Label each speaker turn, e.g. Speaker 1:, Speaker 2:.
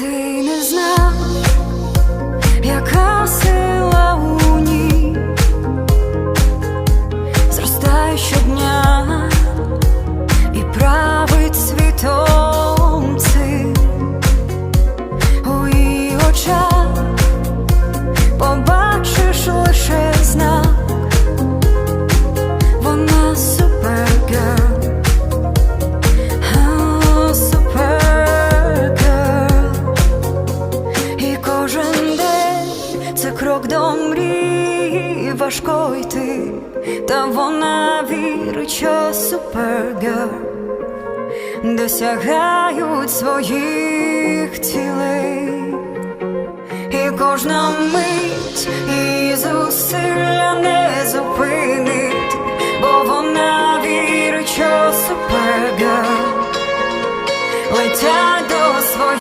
Speaker 1: Entertainment. це крок до мрії, важко йти, та вона вірить, що супергер досягають своїх цілей, і кожна мить її зусилля не зупинить, бо вона вірить, що супергер летять до.